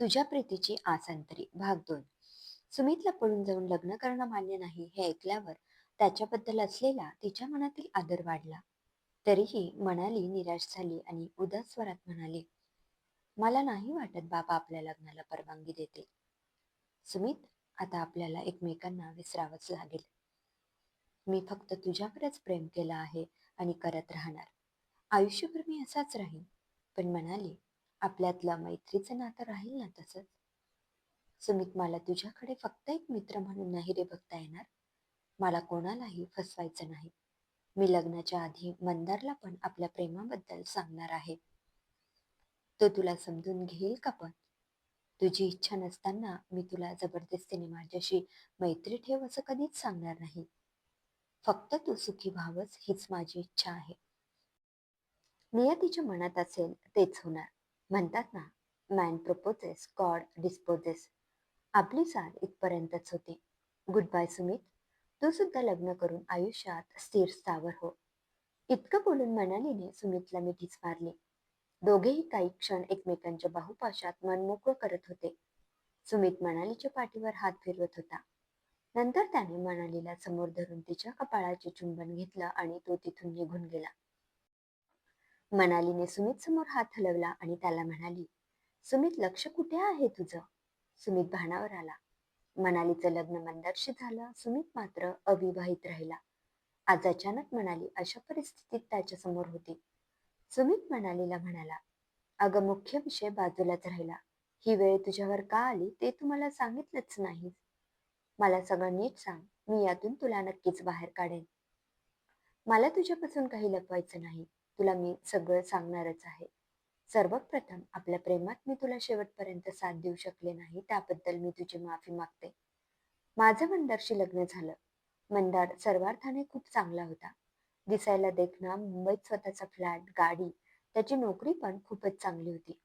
तुझ्या प्रीतीची आसांतरी. भाग दोन. सुमितला पळून जाऊन लग्न करणं मान्य नाही हे ऐकल्यावर त्याच्याबद्दल असलेला तिच्या मनातील आदर वाढला. तरीही मनाली निराश झाली आणि उदास स्वरात म्हणाली मला नाही वाटत बाबा आपल्या लग्नाला परवानगी देतील. सुमित आता आपल्याला एकमेकांना विसरावंच लागेल. मी फक्त तुझ्यावरच प्रेम केलं आहे आणि करत राहणार. आयुष्यभर मी असाच राहीन. पण म्हणाली आपल्यातलं मैत्रीचं नातं राहील ना तसंच. सुमित मला तुझ्याकडे फक्त एक मित्र म्हणून नाही रे बघता येणार. मला कोणालाही फसवायचं नाही. मी लग्नाच्या आधी मंदारला पण आपल्या प्रेमाबद्दल सांगणार आहे. तो तुला समजून घेईल का पण? तुझी इच्छा नसताना मी तुला जबरदस्तीने माझ्याशी मैत्री ठेव असं कधीच सांगणार नाही. फक्त तू सुखी व्हावंच हीच माझी इच्छा आहे. नियतीच्या मनात असेल तेच होणार. म्हणतात ना मॅन प्रपोजेस गॉड डिस्पोजेस आपली साथ इथपर्यंतच होती. Good bye Sumit. तू सुद्धा लग्न करून आयुष्यात स्थिर स्थावर हो. इतकं बोलून मनालीने सुमितला मिठीच मारली. दोघेही काही क्षण एकमेकांच्या बाहुपाशात मन मोकळं करत होते. सुमित मनालीच्या पाठीवर हात फिरवत होता. नंतर त्याने मनालीला समोर धरून तिच्या कपाळाचे चुंबन घेतलं आणि तो तिथून निघून गेला. मनालीने सुमित समोर हात हलवला आणि त्याला म्हणाली सुमित लक्ष कुठे आहे तुझं? सुमित भानावर आला. मनालीचं लग्न मंदारशी झालं. सुमित मात्र अविवाहित राहिला. आज अचानक मनाली अशा परिस्थितीत त्याच्यासमोर होती. सुमित मनालीला म्हणाला अगं मुख्य विषय बाजूलाच राहिला. ही वेळ तुझ्यावर का आली ते तुम्हाला सांगितलंच नाही मला सगळं नीट सांग. मी यातून तुला नक्कीच बाहेर काढेन. मला तुझ्यापासून काही लपवायचं नाही. तुला मी सगळं सांगणारच आहे. सर्वप्रथम आपल्या प्रेमात मी तुला शेवटपर्यंत साथ देऊ शकले नाही त्याबद्दल मी तुझी माफी मागते. माझं मंदारशी लग्न झालं. मंदार सर्वार्थाने खूप चांगला होता. दिसायला देखना मुंबईत स्वतःचा फ्लॅट गाडी त्याची नोकरी पण खूपच चांगली होती.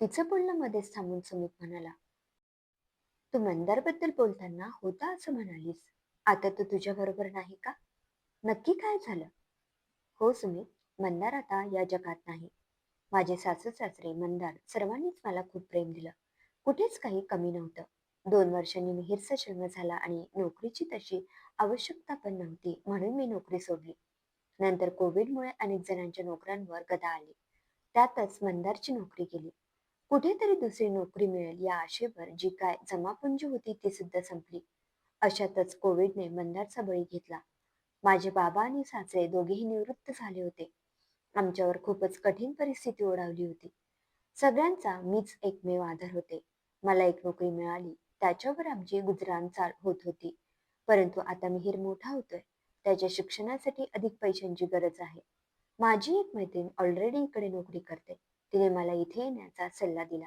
तिचं बोलणं मध्येच थांबून सुमित म्हणाला तू मंदारबद्दल बोलताना होता असं म्हणालीस. आता तो तुझ्या बरोबर नाही का? नक्की काय झालं? हो सुमित. मंदार आता या जगात नाही. माझे सासू सासरे मंदार सर्वांनीच मला खूप प्रेम दिलं. कुठेच काही कमी नव्हतं. दोन वर्षांनी मिहिरचा जन्म झाला आणि नोकरीची तशी आवश्यकता पण नव्हती म्हणून मी नोकरी सोडली. नंतर कोविडमुळे अनेक जणांच्या नोकऱ्यांवर गदा आली. त्यातच मंदारची नोकरी गेली कुठेतरी दुसरी नोकरी मिळेल या आशेवर जी काय जमापुंजी होती ती सुद्धा संपली. अशातच कोविडने मंदारचा बळी घेतला. माझे बाबा आणि सासरे दोघेही निवृत्त झाले होते. आमच्यावर खूपच कठीण परिस्थिती ओढावली होती. सगळ्यांचा मीच एकमेव आधार होते. मला एक नोकरी मिळाली. त्याच्यावर आमची गुजराण चाल होत होती. परंतु आता मिहीर मोठा होतोय. त्याच्या शिक्षणासाठी अधिक पैशांची गरज आहे. माझी एक मैत्रीण ऑलरेडी इकडे नोकरी करते. तिने मला इथे येण्याचा सल्ला दिला.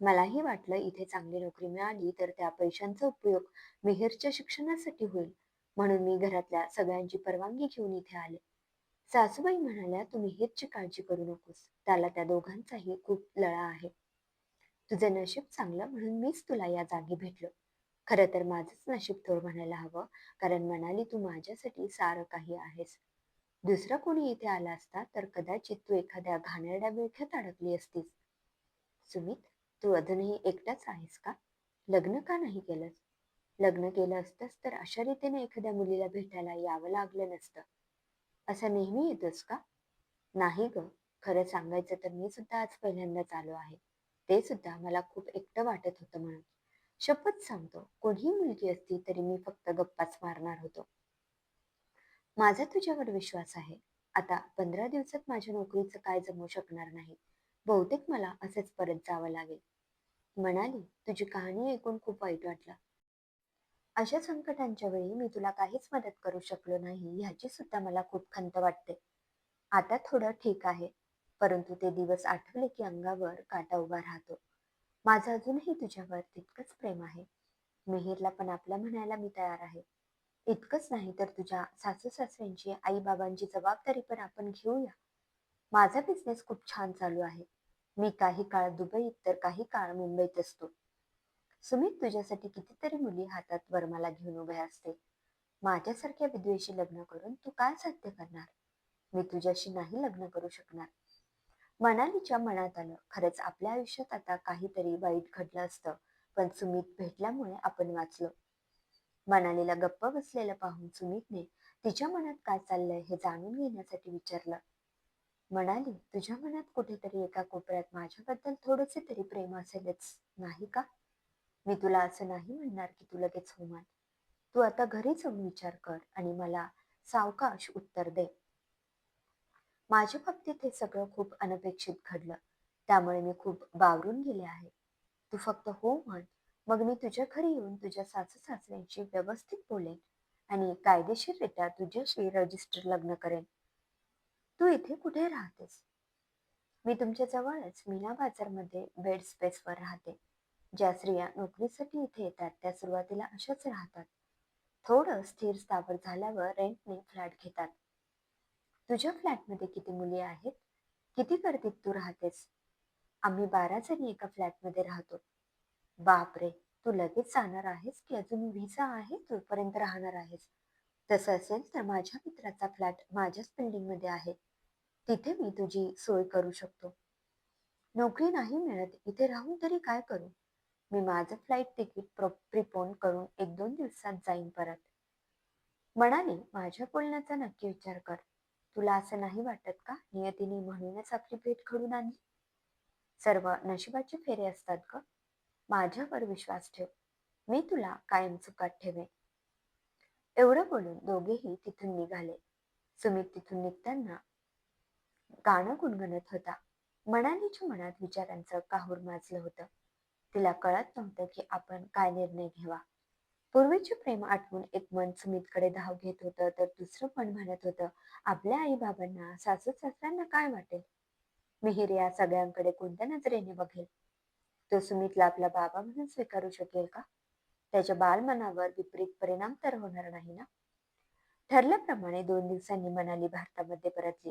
मलाही वाटलं इथे चांगली नोकरी मिळाली तर त्या पैशांचा उपयोग मिहीरच्या शिक्षणासाठी होईल. म्हणून मी घरातल्या सगळ्यांची परवानगी घेऊन इथे आले. सासूबाई म्हणाल्या तुम्ही मिहीरची काळजी करू नकोस. त्याला त्या दोघांचाही खूप लळा आहे. तुझं नशीब चांगलं म्हणून मीच तुला या जागी भेटलो. खरं तर माझंच नशीब थोड म्हणायला हवं कारण म्हणाली तू माझ्यासाठी सारं काही आहेस. दुसरा कोणी इथे आला असता तर कदाचित तू एखाद्या घाणेरड्या विळख्यात अडकली असतीस. सुमित तू अजूनही एकटाच आहेस का? लग्न का नाही केलंस? लग्न केलं असतंस तर अशा रीतीने एखाद्या मुलीला भेटायला यावं लागलं नसतं. असं नेहमी येतोस का? नाही ग खरं सांगायचं तर मी सुद्धा आज पहिल्यांदाच आलो आहे. ते सुद्धा मला खूप एकटं वाटत होतं म्हणून. शपथ सांगतो कोणीही मुलगी असती तरी मी फक्त गप्पाच मारणार होतो. माझा तुझ्यावर विश्वास आहे. आता पंधरा दिवसात माझ्या नोकरीचं काय जमू शकणार नाही. बहुतेक मला असंच परत जावं लागेल. म्हणाली तुझी कहाणी ऐकून खूप वाईट वाटलं. अशा संकटांच्या वेळी मी तुला काहीच मदत करू शकलो नाही ह्याची सुद्धा मला खूप खंत वाटते. आता थोडं ठीक आहे परंतु ते दिवस आठवले की अंगावर काटा उभा राहतो. माझं अजूनही तुझ्यावर तितकंच प्रेम आहे. मिहीरला पण आपला म्हणायला मी तयार आहे. इतकंच नाही तर तुझ्या सासू सासऱ्यांची आई बाबांची जबाबदारी पण आपण घेऊया. माझा बिझनेस खूप छान चालू आहे. मी काही काळ दुबईत तर काही काळ मुंबईत असतो. सुमित तुझ्यासाठी कितीतरी मुली हातात वर्माला घेऊन उभ्या असते. माझ्यासारख्या विद्वेशी लग्न करून तू काय साध्य करणार? मी तुझ्याशी नाही लग्न करू शकणार. मनालीच्या मनात आलं खरंच आपल्या आयुष्यात आता काहीतरी वाईट घडलं असतं पण सुमित भेटल्यामुळे आपण वाचलो. मनालीला गप्प बसलेलं पाहून सुमितने तिच्या मनात काय चाललंय हे जाणून घेण्यासाठी विचारलं. मनाली तुझ्या मनात कुठेतरी एका कोपऱ्यात माझ्याबद्दल थोडेसे तरी प्रेम असेलच नाही का? मी तुला असं नाही म्हणणार की तू लगेच होमान तू आता घरी जाऊन विचार कर आणि मला सावकाश उत्तर दे. माझ्या बाबतीत हे सगळं खूप अनपेक्षित घडलं. त्यामुळे मी खूप बावरून गेले आहे. तू फक्त हो म्हण. मग मी तुझ्या घरी येऊन तुझ्या सासू सासऱ्यांशी व्यवस्थित बोलेन आणि कायदेशीररित्या तुझ्याशी रजिस्टर लग्न करेन. तू इथे कुठे राहतेस? मी तुमच्या जवळच मीना बाजारमध्ये बेड स्पेसवर राहते. ज्या स्त्रिया नोकरीसाठी इथे येतात त्या सुरुवातीला अशाच राहतात. थोडं स्थिर स्थावर झाल्यावर रेंटने फ्लॅट घेतात. तुझ्या फ्लॅटमध्ये किती मुली आहेत? किती गर्दीत तू राहतेस? आम्ही बारा जणी एका फ्लॅटमध्ये राहतो. बापरे तू लगेच जाणार आहेस की अजून व्हिसा आहे तोपर्यंत राहणार आहेस? तसं असेल तर माझ्या मित्राचा फ्लॅट माझ्याच बिल्डिंगमध्ये आहे. तिथे मी तुझी सोय करू शकतो. नोकरी नाही मिळत इथे राहून तरी काय करू? मी माझं फ्लाईट तिकीट प्रिपोन करून एक दोन दिवसात जाईन परत. म्हणाली माझ्या बोलण्याचा नक्की विचार कर. तुला असं नाही वाटत का नियतीने म्हणूनच आपली भेट घडून आणली? सर्व नशिबाचे फेरे असतात ग. माझ्यावर विश्वास ठेव. मी तुला कायम चुकात ठेवे एवढं बोलून दोघेही तिथून निघाले. सुमित तिथून निघताना गाणं गुणगणत होता. मनालीच्या मनात विचारांचं काहूर माजलं होतं. तिला कळत नव्हतं की आपण काय निर्णय घ्यावा. पूर्वीचे प्रेम आठवून एक मन सुमितकडे धाव घेत होतं तर दुसरं पण म्हणत होतं आपल्या आई बाबांना सासू सासऱ्यांना काय वाटेल? मिहीर या सगळ्यांकडे कोणत्या नजरेने बघेल? तो सुमितला आपला बाबा म्हणून स्वीकारू शकेल का? त्याच्या बालमनावर विपरीत परिणाम तर होणार नाही ना? ठरल्याप्रमाणे दोन दिवसांनी मनाली भारतामध्ये परतली.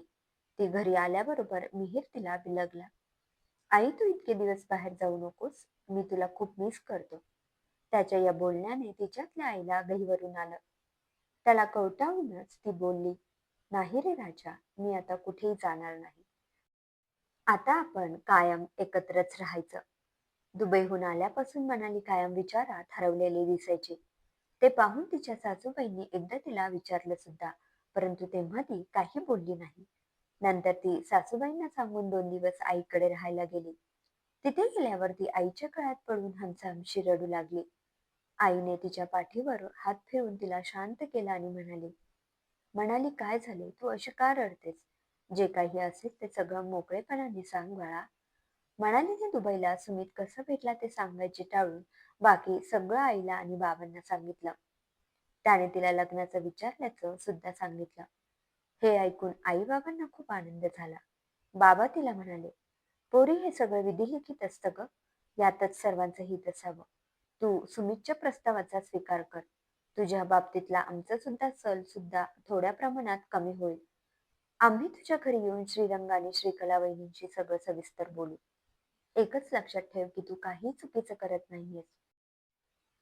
ती घरी आल्याबरोबर मिहीर तिला बिलगला आई तू इतके दिवस बाहेर जाऊ नकोस. मी तुला खूप मिस करतो. त्याच्या या बोलण्याने तिच्यातल्या आईला गहीवरून आलं. त्याला कवटाळूनच ती बोलली नाही रे राजा मी आता कुठेही जाणार नाही. आता आपण कायम एकत्रच राहायचं. दुबईहून आल्यापासून मनाली कायम विचारात हरवलेली दिसायची. ते पाहून तिच्या सासूबाईंनी एकदा तिला विचारलं सुद्धा परंतु तेव्हा ती काही बोलली नाही. नंतर ती सासूबाईंना सांगून दोन दिवस आईकडे राहायला गेली. तिथे गेल्यावर ती आईच्या काळात पडून हमसामशी रडू लागली. आईने तिच्या पाठीवर हात फिरून तिला शांत केला आणि म्हणाली म्हणाली काय झाले? तू अशी का रडतेस? जे काही असेल ते सगळं मोकळेपणाने सांग बाळा. म्हणालीने दुबईला सुमित कसं भेटला ते सांगायचे टाळून बाकी सगळं आईला आणि बाबांना सांगितलं. त्याने तिला लग्नाचं विचारल्याचं सुद्धा सांगितलं. हे ऐकून आई बाबांना खूप आनंद झाला. बाबा तिला म्हणाले पोरी हे सगळं विधिलिखित असतं ग. यातच सर्वांचं हित असावं. तू सुमितच्या प्रस्तावाचा स्वीकार कर. तुझ्या बाबतीतला आमचा सुद्धा सल सुद्धा थोड्या प्रमाणात कमी होईल. आम्ही तुझ्या घरी येऊन श्रीरंग आणि श्रीकला वहिनींशी सगळं सविस्तर बोलू. एकच लक्षात ठेव की तू काही चुकीचं करत नाहीयेस.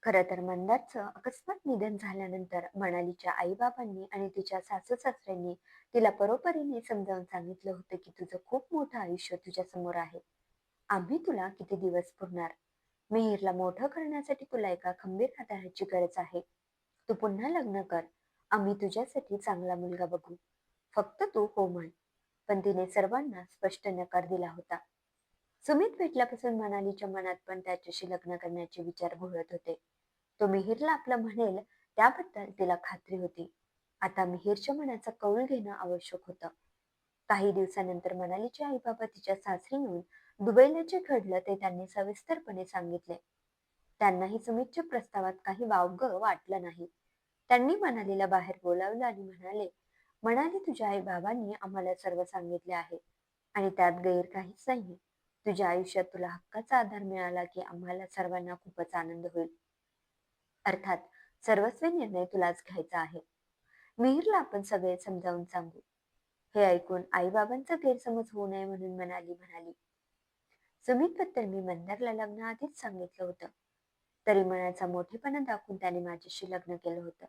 खरं तर मंदारचं अकस्मात निधन झाल्यानंतर मनालीच्या आईबाबांनी आणि तिच्या सासू सासऱ्यांनी तिला परोपरीने समजावून सांगितलं होतं की तुझं खूप मोठं आयुष्य तुझ्या समोर आहे. आम्ही तुला किती दिवस पुरणार? मिहीरला मोठं करण्यासाठी तुला एका खंबीर आधाराची गरज आहे. तू पुन्हा लग्न कर. आम्ही तुझ्यासाठी चांगला मुलगा बघू. फक्त तू हो म्हण. पण तिने सर्वांना स्पष्ट नकार दिला होता. सुमित भेटल्यापासून मनालीच्या मनात पण त्याच्याशी लग्न करण्याचे विचार घोळत होते. तो मिहीरला आपलं म्हणेल त्याबद्दल तिला खात्री होती. आता मिहीरच्या मनाचा कौल घेणं आवश्यक होतं. काही दिवसानंतर मनालीचे आई बाबा तिच्या सासरी येऊन दुबईला जे घडलं ते त्यांनी सविस्तरपणे सांगितले. त्यांनाही सुमितच्या प्रस्तावात काही वावग वाटलं नाही. त्यांनी मनालीला बाहेर बोलावलं आणि म्हणाले मनाली तुझ्या आई बाबांनी आम्हाला सर्व सांगितले आहे आणि त्यात गैर काहीच नाही. तुझ्या आयुष्यात तुला हक्काचा आधार मिळाला की आम्हाला सर्वांना खूपच आनंद होईल. अर्थात सर्वस्वी निर्णय तुलाच घ्यायचा आहे. मिहीरला आपण सगळे समजावून सांगू. हे ऐकून आई बाबांचा गैरसमज होऊ नये म्हणून मनाली म्हणाली. सुमित बद्दल मी मंदारला लग्न आधीच सांगितलं होतं. तरी मनाचा मोठेपणा दाखवून त्याने माझ्याशी लग्न केलं होतं.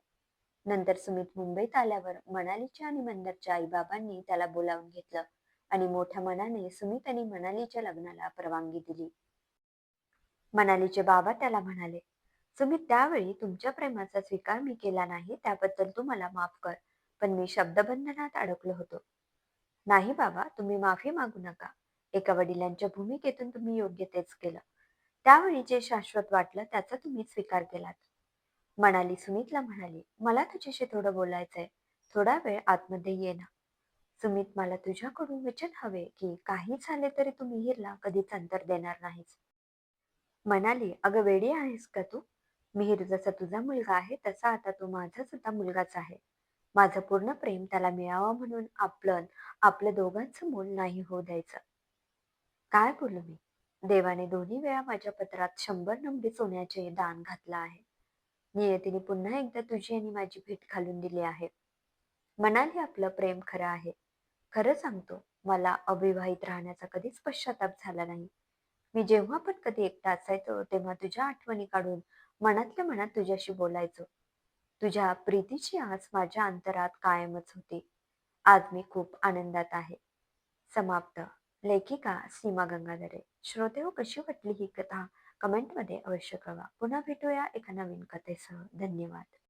नंतर सुमित मुंबईत आल्यावर मनालीच्या आणि मंदारच्या आई बाबांनी त्याला बोलावून घेतलं आणि मोठ्या मनाने सुमित आणि मनालीच्या लग्नाला परवानगी दिली. मनालीचे बाबा त्याला म्हणाले सुमित त्यावेळी तुमच्या प्रेमाचा स्वीकार मी केला नाही त्याबद्दल तू मला माफ कर. पण मी शब्दबंधनात अडकलो होतो. नाही बाबा तुम्ही माफी मागू नका. एका वडिलांच्या भूमिकेतून तुम्ही योग्य तेच केलं. त्यावेळी जे शाश्वत वाटलं त्याचा तुम्ही स्वीकार केलात. मनाली सुमितला म्हणाली मला तुझ्याशी थोडं बोलायचंय. थोडा वेळ आतमध्ये ये ना. सुमित मला तुझ्याकडून वचन हवे की काही झाले तरी तू मिहीरला कधीच अंतर देणार नाहीस. म्हणाली अगं वेडी आहेस का तू? मिहीर जसा तुझा मुलगा आहे तसा आता तो माझा सुद्धा मुलगाच आहे. माझं पूर्ण प्रेम त्याला मिळावं म्हणून आपलं आपलं दोघांचं मूल नाही होऊ द्यायचं. काय बोलू मी? देवाने दोन्ही वेळा माझ्या पत्रात शंभर नंबरी सोन्याचे दान घातलं आहे. नियतीने पुन्हा एकदा तुझी आणि माझी भेट घालून दिली आहे. म्हणाले आपलं प्रेम खरं आहे. खरं सांगतो मला अविवाहित राहण्याचा कधीच पश्चाताप झाला नाही. मी जेव्हा पण कधी एकटा असायचो तेव्हा तुझ्या आठवणी काढून मनातल्या मनात तुझ्याशी बोलायचो. तुझ्या प्रीतीची आस माझ्या अंतरात कायमच होती. आज मी खूप आनंदात आहे. समाप्त. लेखिका सीमा गंगाधरे. श्रोते हो कशी वाटली ही कथा? कमेंटमध्ये अवश्य कळवा. पुन्हा भेटूया एका नवीन कथेसह. धन्यवाद.